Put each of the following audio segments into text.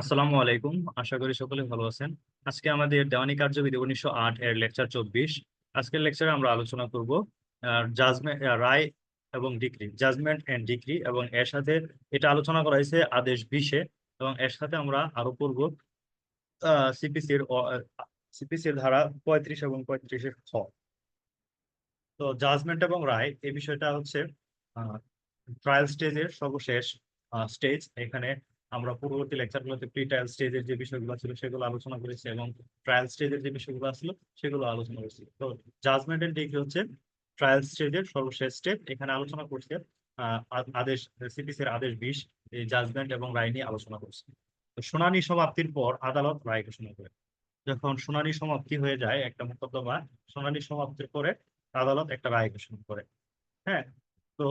আসসালামু আলাইকুম। আশা করি সকলে ভালো আছেন। আজকে আমাদের দেওয়ানি কার্যবিধি উনিশশো আট এর লেকচার চব্বিশ। আজকের লেকচারে আমরা আলোচনা করব জাজমেন্ট রায় এবং ডিগ্রি জাজমেন্ট এন্ড ডিগ্রি এবং এর সাথে এটা আলোচনা করা হয়েছে আদেশ বিশে এবং এর সাথে আমরা আরও করব সিপিসির সিপিসির ধারা পঁয়ত্রিশ এবং পঁয়ত্রিশের খ। তো জাজমেন্ট এবং রায় এই বিষয়টা হচ্ছে ট্রায়াল স্টেজের সর্বশেষ স্টেজ এখানে আমরা পূর্ববর্তী লেকচারগুলোতে প্রি ট্রায়াল স্টেজের যে বিষয়গুলো ছিল সেগুলো আলোচনা করেছি এবং ট্রায়াল স্টেজের যে বিষয়গুলো ছিল সেগুলো আলোচনা করেছি। তো জাজমেন্ট এন্ড ডিগ্রি হচ্ছে ট্রায়াল স্টেজের সর্বশেষ স্টেপ এখানে আলোচনা করছে আদেশ সিপিসির আদেশ বিশ, এই জাজমেন্ট এবং রায় নিয়ে আলোচনা করছে। তো শুনানি সমাপ্তির পর আদালত রায় ঘোষণা করে। যখন শুনানি সমাপ্তি হয়ে যায়, একটা মোকদ্দমা, শুনানি সমাপ্তির পরে আদালত একটা রায় ঘোষণা করে। হ্যাঁ তো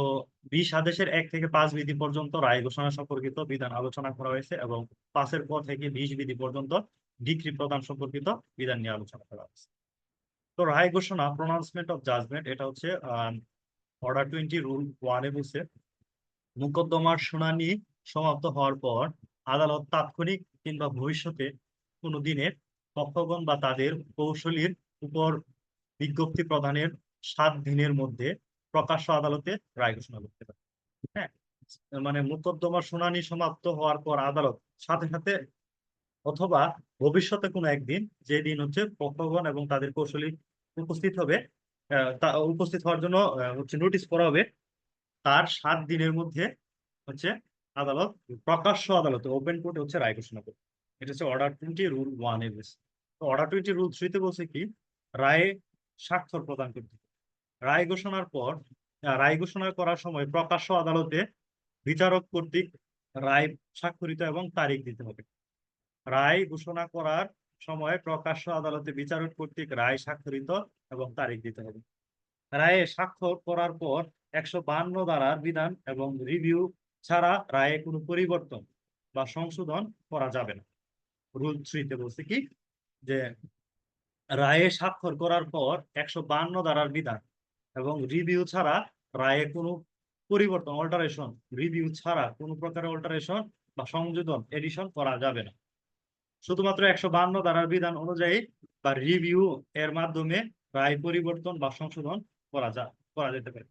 বিশ আদেশের এক থেকে পাঁচ বিধি পর্যন্ত রায় ঘোষণা সম্পর্কিত বিধান আলোচনা করা হয়েছে এবং পাঁচের পর থেকে বিশ বিধি পর্যন্ত ডিগ্রি প্রদান সম্পর্কিত বিধান নিয়ে আলোচনা করা হয়েছে। তো রায় ঘোষণা প্রনাউন্সমেন্ট অফ জাজমেন্ট এটা হচ্ছে অর্ডার টোয়েন্টি রুল ওয়ানে বলছে, মোকদ্দমার শুনানি সমাপ্ত হওয়ার পর আদালত তাৎক্ষণিক কিংবা ভবিষ্যতে কোনো দিনের পক্ষগণ বা তাদের কৌশলীর উপর বিজ্ঞপ্তি প্রদানের সাত দিনের মধ্যে প্রকাশ্য আদালতে রায় ঘোষণা করতে পারে। হ্যাঁ মানে মোকদ্দমার শুনানি সমাপ্ত হওয়ার পর আদালত সাথে সাথে অথবা ভবিষ্যতে কোনো একদিন যে দিন হচ্ছে পক্ষগণ এবং তাদের কৌশলী উপস্থিত হবে তা উপস্থিত হওয়ার জন্য হচ্ছে নোটিশ করা হবে, তার সাত দিনের মধ্যে হচ্ছে আদালত, প্রকাশ্য আদালতে ওপেন কোর্টে হচ্ছে রায় ঘোষণা করবে। এটা হচ্ছে অর্ডার টোয়েন্টি রুল ওয়ানের তো অর্ডার টোয়েন্টি রুল থ্রিতে বলছে কি, রায়ে স্বাক্ষর প্রদান করতে। রায় ঘোষণার পর রায় ঘোষণা করার সময় প্রকাশ্য আদালতে বিচারক কর্তৃক রায় স্বাক্ষরিত এবং তারিখ দিতে হবে। রায় ঘোষণা করার সময় প্রকাশ্য আদালতে বিচারক কর্তৃক রায় স্বাক্ষরিত এবং তারিখ দিতে হবে। রায়ে স্বাক্ষর করার পর একশো বান্ন ধারার বিধান এবং রিভিউ ছাড়া রায়ে কোনো পরিবর্তন বা সংশোধন করা যাবে না। রুল থ্রিতে বলছে কি? যে রায়ে স্বাক্ষর করার পর একশো বান্ন ধারার বিধান এবং রিভিউ ছাড়া রায়ে কোনো পরিবর্তন অল্টারেশন রিভিউ ছাড়া কোনো প্রকারের অল্টারেশন বা সংযোজন এডিশন করা যাবে না। শুধুমাত্র একশো বান্ন ধারার বিধান অনুযায়ী বা রিভিউ এর মাধ্যমে রায় পরিবর্তন বা সংশোধন করা যা, করা যেতে পারে।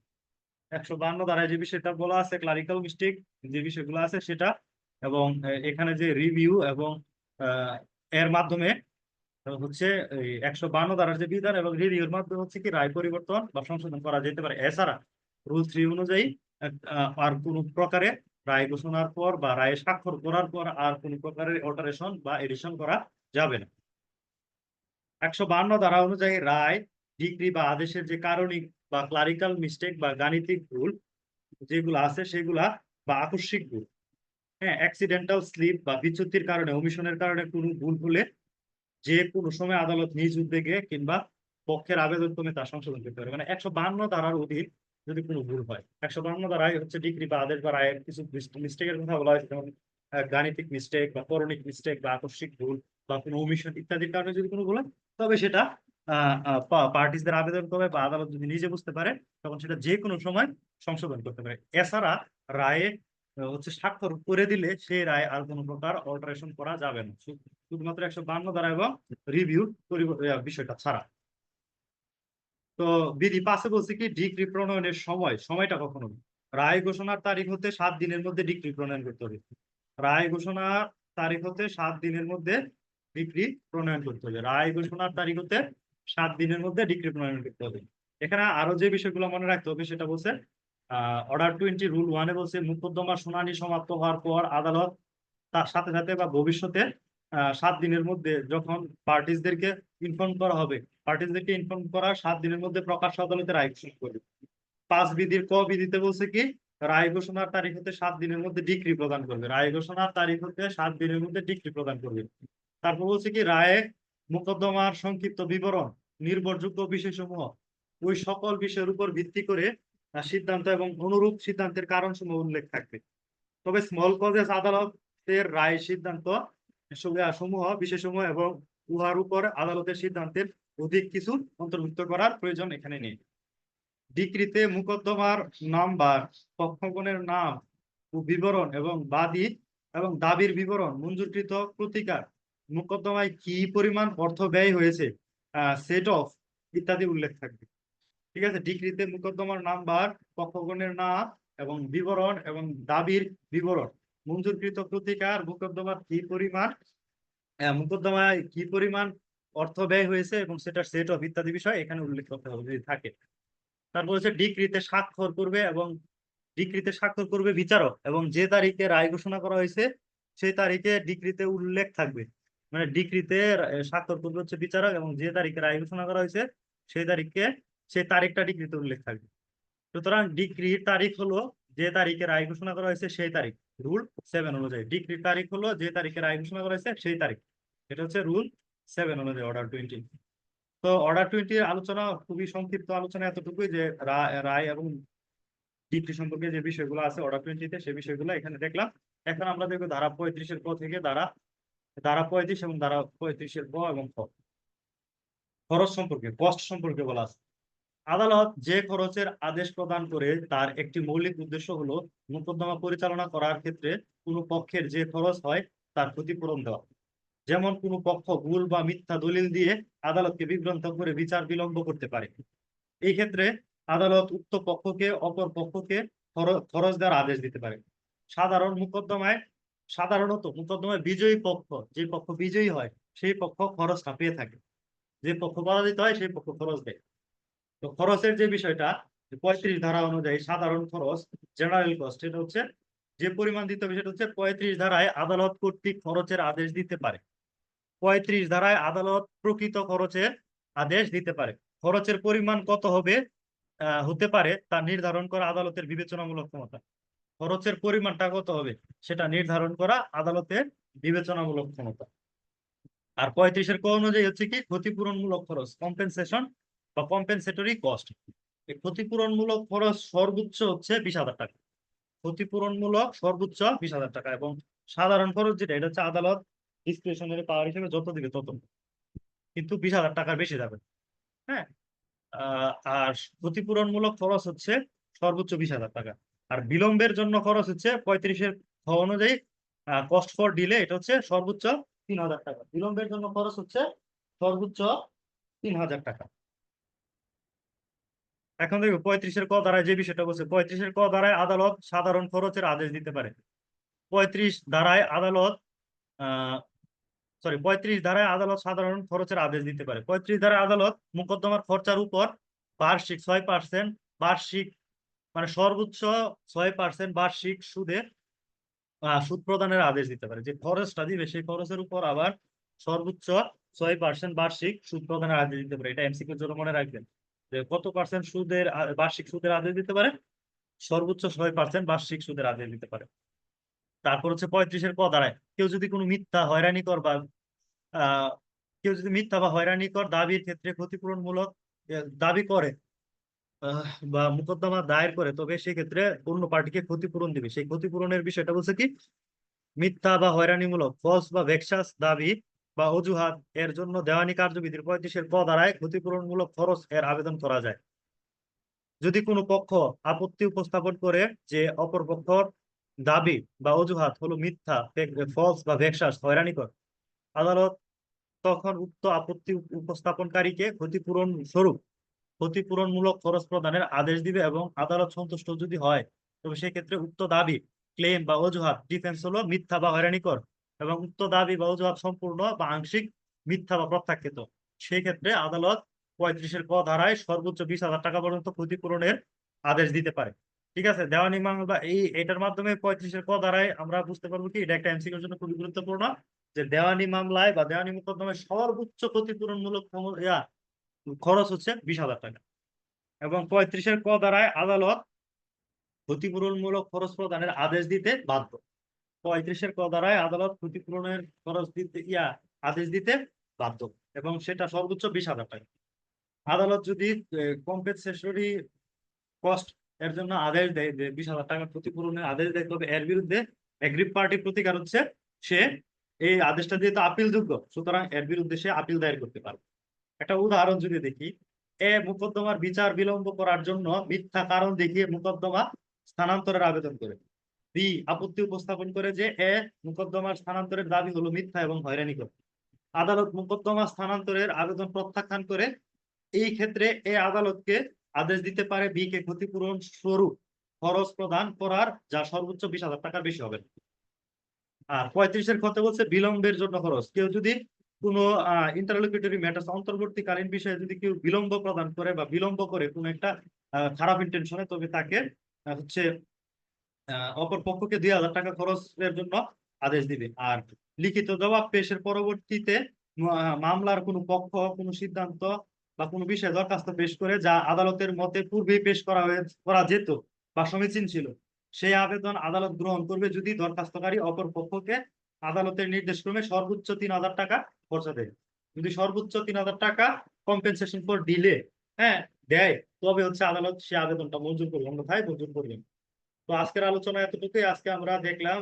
একশো বান্ন ধারায় যে বিষয়টা বলা আছে ক্লারিক্যাল মিস্টেক যে বিষয়গুলো আছে সেটা এবং এখানে যে রিভিউ এবং এর মাধ্যমে হচ্ছে একশো বান্ন ধারার যে বিধান এবং রিভিউর মাধ্যমে হচ্ছে কি রায় পরিবর্তন বা সংশোধন করা যেতে পারে। এছাড়া রুল থ্রি অনুযায়ী আর কোনো প্রকারে রায় ঘোষণার পর বা রায় স্বাক্ষর করার পর আর কোনো প্রকারের অল্টারেশন বা এডিশন করা যাবে না। একশো বান্ন ধারা অনুযায়ী রায়, ডিগ্রি বা আদেশের যে কারণিক বা ক্লারিক্যাল মিস্টেক বা গাণিতিক ভুল যেগুলো আছে সেগুলা বা আকস্মিক ভুল। হ্যাঁ অ্যাক্সিডেন্টাল স্লিপ বা বিচ্যুতির কারণে ওমিশনের কারণে কোনো ভুল হলে যে কোনো সময় আদালত নিজ উদ্যোগে কিংবা পক্ষের আবেদন ক্রমে তা সংশোধন করতে পারে। মানে একশো বান্ন ধারার অধীন যদি কোনো ভুল হয়, একশো বান্ন ধারায় হচ্ছে ডিগ্রি বা আদেশ বা রায়ের কিছু মিস্টেকের কথা বলা হয়েছে যেমন গাণিতিক মিস্টেক বা করণিক মিস্টেক বা আকস্মিক ভুল বা কোনো ওমিশন ইত্যাদির কারণে যদি কোনো ভুল হয়, তবে সেটা পার্টিসদের আবেদন করবে বা আদালত যদি নিজে বুঝতে পারে, তখন সেটা যে কোনো সময় সংশোধন করতে পারে। এছাড়া রায়ে হচ্ছে স্বাক্ষর করে দিলে সেই রায় আর কোনো প্রকার অল্টারেশন করা যাবে না। শুধুমাত্র একশো বান্ন দ্বারা এবং রিভিউ বিষয়টা ছাড়া। তো বিধি পাশে বলছে কি, ডিগ্রি প্রণয়নের সময়, সময়টা কখনো রায় ঘোষণার তারিখ হতে সাত দিনের মধ্যে ডিগ্রি প্রণয়ন করতে হবে। রায় ঘোষণার তারিখ হতে সাত দিনের মধ্যে ডিগ্রি প্রণয়ন করতে হবে। রায় ঘোষণার তারিখ হতে সাত দিনের মধ্যে ডিগ্রি প্রণয়ন করতে হবে। এখানে আরও যে বিষয়গুলো মনে রাখতে হবে সেটা বলছে অর্ডার টোয়েন্টি রুল ওয়ানে বলছে, মোকদ্দমা শুনানি সমাপ্ত হওয়ার পর আদালত তার সাথে সাথে বা ভবিষ্যতে সাত দিনের মধ্যে যখন পার্টিসদেরকে ইনফর্ম করা হবে পার্টিসদেরকে ইনফর্ম করার সাত দিনের মধ্যে প্রকাশ্য আদালতে রায় ঘোষণা করবে। পাঁচ বিধির ক বিধিতে বলছে কি, রায় ঘোষণার তারিখ হতে সাত দিনের মধ্যে ডিগ্রি প্রদান করবে। রায় ঘোষণার তারিখ হতে সাত দিনের মধ্যে ডিগ্রি প্রদান করবে। তারপর বলছে কি, রায়ে মোকদ্দমার সংক্ষিপ্ত বিবরণ, নির্ভরযোগ্য বিষয়সমূহ ওই সকল বিষয়ের উপর ভিত্তি করে সিদ্ধান্ত এবং অনুরূপ সিদ্ধান্তের কারণসমূহ উল্লেখ থাকবে। তবে স্মল কজেস আদালতের রায় সিদ্ধান্ত সমূহ, বিশেষসমূহ এবং উহার উপর আদালতের সিদ্ধান্তের অধিক কিছু অন্তর্ভুক্ত করার প্রয়োজন এখানে নেই। ডিক্রিতে মোকদ্দমার নাম্বার, পক্ষগণের নাম ও বিবরণ এবং বাদী এবং দাবির বিবরণ, মঞ্জুরকৃত প্রতিকার, মোকদ্দমায় কি পরিমাণ অর্থ ব্যয় হয়েছে সেট অফ ইত্যাদি উল্লেখ থাকবে। ঠিক আছে? ডিগ্রিতে মোকদ্দমার নাম্বার পক্ষগণের নাম এবং বিবরণ এবং দাবির বিবরণ। মঞ্জুরকৃত প্রতিকার, মোকদ্দমার কি পরিমাণ মোকদ্দমায় কি পরিমাণ অর্থ ব্যয় হয়েছে এবং সেটার সেট অফ ইত্যাদি বিষয় এখানে উল্লেখ করতে হবে যদি থাকে। তারপর হচ্ছে ডিক্রিতে স্বাক্ষর করবে এবং ডিক্রিতে স্বাক্ষর করবে বিচারক এবং যে তারিখে রায় ঘোষণা করা হয়েছে সেই তারিখে ডিক্রিতে উল্লেখ থাকবে। মানে ডিক্রিতে স্বাক্ষর করবে হচ্ছে বিচারক এবং যে তারিখে রায় ঘোষণা করা হয়েছে সেই তারিখে সেই তারিখটা ডিক্রিতে উল্লেখ থাকবে। সুতরাং ডিক্রির তারিখ হলো যে তারিখে রায় ঘোষণা করা হয়েছে সেই তারিখ। রুল সেভেন অনুযায়ী। ডিক্রির তারিখ হলো যে তারিখে রায় ঘোষণা করা হয়েছে সেই তারিখ। এটা হচ্ছে রুল সেভেন অনুযায়ী, অর্ডার টোয়েন্টি। তো অর্ডার টোয়েন্টির আলোচনা, খুবই সংক্ষিপ্ত আলোচনা এতটুকুই যে রায় এবং ডিগ্রি সম্পর্কে যে বিষয়গুলো আছে অর্ডার টোয়েন্টিতে সেই বিষয়গুলো এখানে দেখলাম। এখন আমরা দেখব ধারা পঁয়ত্রিশের ক থেকে ধারা ধারা পঁয়ত্রিশ এবং ধারা পঁয়ত্রিশের ক এবং খরচ সম্পর্কে কস্ট সম্পর্কে বলা আছে। আদালত যে খরচের আদেশ প্রদান করে তার একটি মৌলিক উদ্দেশ্য হলো মোকদ্দমা পরিচালনা করার ক্ষেত্রে কোনো পক্ষের যে খরচ হয় তার ক্ষতিপূরণ দেওয়া। যেমন কোনো পক্ষ ভুল বা মিথ্যা দলিল দিয়ে আদালতকে বিভ্রান্ত করে বিচার বিলম্ব করতে পারে। এই ক্ষেত্রে আদালত উক্ত পক্ষকে অপর পক্ষকে খর- খরচ দেওয়ার আদেশ দিতে পারে। সাধারণ মোকদ্দমায়, সাধারণত মোকদ্দমায় বিজয়ী পক্ষ, যে পক্ষ বিজয়ী হয়, সেই পক্ষ খরচটা পেয়ে থাকে। যে পক্ষ পরাজিত হয়, সেই পক্ষ খরচ দেয়। তো খরচের যে বিষয়টা পঁয়ত্রিশ ধারা অনুযায়ী সাধারণ খরচ জেনারেল কস্ট এটা হচ্ছে যে পরিমাণ দিতে হবে হচ্ছে পঁয়ত্রিশ ধারায় আদালত কর্তৃক খরচের আদেশ দিতে পারে। পঁয়ত্রিশ ধারায় আদালত প্রকৃত খরচের আদেশ দিতে পারে। খরচের পরিমাণ কত হবে হতে পারে তা নির্ধারণ করা আদালতের বিবেচনামূলক ক্ষমতা। খরচের পরিমাণটা কত হবে, সেটা নির্ধারণ করা আদালতের বিবেচনামূলক ক্ষমতা। আর পঁয়ত্রিশের ক অনুযায়ী হচ্ছে কি, ক্ষতিপূরণমূলক খরচ কম্পেনসেশন বা কম্পেনসেটরি কস্ট ক্ষতিপূরণমূলক খরচ সর্বোচ্চ হচ্ছে বিশ হাজার টাকা। ক্ষতিপূরণমূলক সর্বোচ্চ বিশ হাজার টাকা এবং সাধারণ খরচ যেটা, এটা হচ্ছে আদালত ডিসক্রিপশনারি পাওয়ার হিসেবে যত দিবে তত। কিন্তু বিশ হাজার টাকার বেশি যাবে। হ্যাঁ? আর ক্ষতিপূরণমূলক খরচ হচ্ছে সর্বোচ্চ বিশ হাজার টাকা। আর বিলম্বের জন্য খরচ হচ্ছে পঁয়ত্রিশের খ অনুযায়ী কস্ট ফর ডিলে এটা হচ্ছে সর্বোচ্চ তিন হাজার টাকা। বিলম্বের জন্য খরচ হচ্ছে সর্বোচ্চ তিন হাজার টাকা। এখন দেখো পঁয়ত্রিশের ক ধারায় যে বিষয়টা বলছে পঁয়ত্রিশের ক দ্বারায় আদালত সাধারণ খরচের আদেশ দিতে পারে। পঁয়ত্রিশ ধারায় আদালত সরি পঁয়ত্রিশ ধারায় আদালত সাধারণ খরচের আদেশ দিতে পারে। পঁয়ত্রিশ ধারায় আদালত মোকদ্দমার খরচার উপর বার্ষিক ছয় পার্সেন্ট বার্ষিক মানে সর্বোচ্চ ছয় পার্সেন্ট বার্ষিক সুদে আহ, সুদ প্রদানের আদেশ দিতে পারে। যে খরচটা দিবে সেই খরচের উপর আবার সর্বোচ্চ ছয় পার্সেন্ট বার্ষিক সুদ প্রদানের আদেশ দিতে পারে। এটা এমসিকিউর জন্য মনে রাখবেন। যে কত পার্সেন্ট সুদের বার্ষিক সুদের আদেশ দিতে পারে? সর্বোচ্চ ছয় পার্সেন্ট বার্ষিক সুদের আদেশ দিতে পারে। তারপর হচ্ছে পঁয়ত্রিশের ক দাঁড়ায়। কেউ যদি কোনো মিথ্যা হয়রানিকর বা আহ কেউ যদি মিথ্যা বা হয়রানিকর দাবির ক্ষেত্রে ক্ষতিপূরণমূলক দাবি করে বা মোকদ্দমা দায়ের করে, তবে সেক্ষেত্রে অন্য পার্টিকে ক্ষতিপূরণ দিবে। সেই ক্ষতিপূরণের বিষয়টা বলছে কি? মিথ্যা বা হয়রানিমূলক ফলস বা ভেক্সাস দাবি বা অজুহাত এর জন্য দেওয়ানি কার্যবিধির পঁয়ত্রিশের ক দ্বারায় ক্ষতিপূরণমূলক খরচ এর আবেদন করা যায়। যদি কোনো পক্ষ আপত্তি উপস্থাপন করে যে অপর পক্ষর দাবি বা অজুহাত হলো মিথ্যা ফলস বা ভেক্সাস হয়রানিকর, আদালত তখন উক্ত আপত্তি উপস্থাপনকারীকে ক্ষতিপূরণ স্বরূপ ক্ষতিপূরণমূলক খরচ প্রদানের আদেশ দিবে এবং আদালত সন্তুষ্ট যদি হয়, তবে সেক্ষেত্রে উক্ত দাবি ক্লেম বা অজুহাত ডিফেন্স হলো মিথ্যা বা হয়রানিকর। এবং উক্ত দাবি বা অজুহাত সম্পূর্ণ বা আংশিক মিথ্যা বা প্রত্যাখ্যাত। সেক্ষেত্রে আদালত পঁয়ত্রিশের ক ধারায় সর্বোচ্চ বিশ হাজার টাকা পর্যন্ত ক্ষতিপূরণের আদেশ দিতে পারে। ঠিক আছে? দেওয়ানি মামলা এই, এটার মাধ্যমে পঁয়ত্রিশের ক ধারায় আমরা বুঝতে পারব কি, এটা একটা এমসিকিউর জন্য খুবই গুরুত্বপূর্ণ যে দেওয়ানি মামলায় বা দেওয়ানি মোকদ্দমায় সর্বোচ্চ ক্ষতিপূরণমূলক খরচ হচ্ছে বিশ হাজার টাকা। এবং পঁয়ত্রিশের ক দ্বারায় আদালত ক্ষতিপূরণমূলক খরচ প্রদানের আদেশ দিতে বাধ্য। পঁয়ত্রিশের ক দ্বারায় আদালত ক্ষতিপূরণের খরচ দিতে, ইয়া, আদেশ দিতে বাধ্য এবং সেটা সর্বোচ্চ বিশ হাজার টাকা। আদালত যদি কম্পেনসেশনারি কস্ট এর জন্য আদেশ দেয়, যে বিশ হাজার টাকা ক্ষতিপূরণের আদেশ দেয়, তবে এর বিরুদ্ধে এগ্রিভ পার্টি প্রতিকার হচ্ছে সে এই আদেশটা যেহেতু আপিল যোগ্য সুতরাং এর বিরুদ্ধে সে আপিল দায়ের করতে পারবে। একটা উদাহরণ যদি দেখি, এ মোকদ্দমার বিচার বিলম্ব করার জন্য মিথ্যা কারণ দেখিয়ে মোকদ্দমা স্থানান্তরের আবেদন করে। বি আপত্তি উপস্থাপন করে যে, এ মোকদ্দমার স্থানান্তরের দাবি হলো মিথ্যা এবং হয়রানিকর আদালত মোকদ্দমা স্থানান্তরের আবেদন প্রত্যাখ্যান করে, এই ক্ষেত্রে এ আদালতকে আদেশ দিতে পারে বি কে ক্ষতিপূরণ স্বরূপ। খরচ প্রদান করার যা সর্বোচ্চ বিশ হাজার টাকার বেশি হবে। আর পঁয়ত্রিশের কথা বলছে বিলম্বের জন্য খরচ। কেউ যদি কোনো ইন্টারলোকিটরি ম্যাটার্স অন্তর্বর্তীকালীন বিষয়ে যদি কেউ বিলম্ব প্রদান করে বা বিলম্ব করে কোনো একটা খারাপ ইন্টেনশনে তবে তাকে হচ্ছে অপর পক্ষকে দুই হাজার টাকা খরচের জন্য আদেশ দিবে আর লিখিত জবাব পেশের পরবর্তীতে মামলার কোনো পক্ষ, কোনো সিদ্ধান্ত বা কোনো বিষয়ে দরখাস্ত পেশ করে যা আদালতের মতে পূর্বেই পেশ করা করা যেত বা সমীচীন ছিল, সেই আবেদন আদালত গ্রহণ করবে যদি দরখাস্তকারী অপর পক্ষকে আদালতের নির্দেশক্রমে সর্বোচ্চ তিন হাজার টাকা খরচা দেয় যদি সর্বোচ্চ তিন হাজার টাকা কম্পেনসেশন ফর ডিলে হ্যাঁ দেয়, তবে হচ্ছে আদালত সে আবেদনটা মঞ্জুর করবে, অন্যথায় মঞ্জুর করবে না। তো আজকের আলোচনা এতটুকুই। আজকে আমরা দেখলাম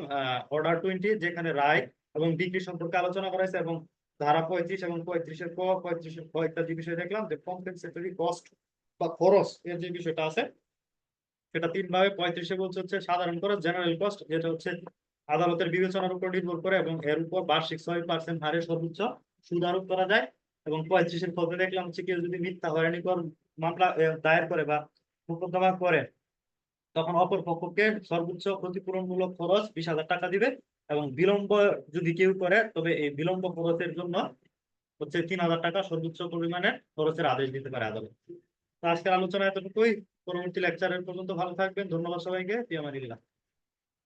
অর্ডার টোয়েন্টি যেখানে রায় এবং ডিগ্রি সম্পর্কে আলোচনা করা হয়েছে এবং ধারা পঁয়ত্রিশ এবং পঁয়ত্রিশের ক পঁয়ত্রিশের ক ইত্যাদি বিষয় দেখলাম যে কম্পেনসেটরি কস্ট বা খরচ এর যে বিষয়টা আছে, সেটা তিন ভাবে পঁয়ত্রিশে বলছে হচ্ছে সাধারণ খরচ জেনারেল কস্ট যেটা হচ্ছে আদালতের বিবেচনার উপর নির্ভর করে এবং এর উপর বার্ষিক ছয় পার্সেন্ট হারে সর্বোচ্চ সুদ আরোপ করা যায় এবং পঁয়ত্রিশের পদে দেখলাম হচ্ছে কেউ যদি মিথ্যা হয়রানিকর মামলা দায়ের করে বা মোকদ্দমা করে তখন অপর পক্ষকে সর্বোচ্চ ক্ষতিপূরণমূলক খরচ বিশ হাজার টাকা দিবে এবং বিলম্ব যদি কেউ করে, তবে এই বিলম্ব খরচের জন্য হচ্ছে তিন হাজার টাকা সর্বোচ্চ পরিমাণে খরচের আদেশ দিতে পারে আদালত। তো আজকের আলোচনা এতটুকুই। পরবর্তী লেকচারের পর্যন্ত ভালো থাকবেন। ধন্যবাদ সবাইকে। ফিয়ামানিল্লাহ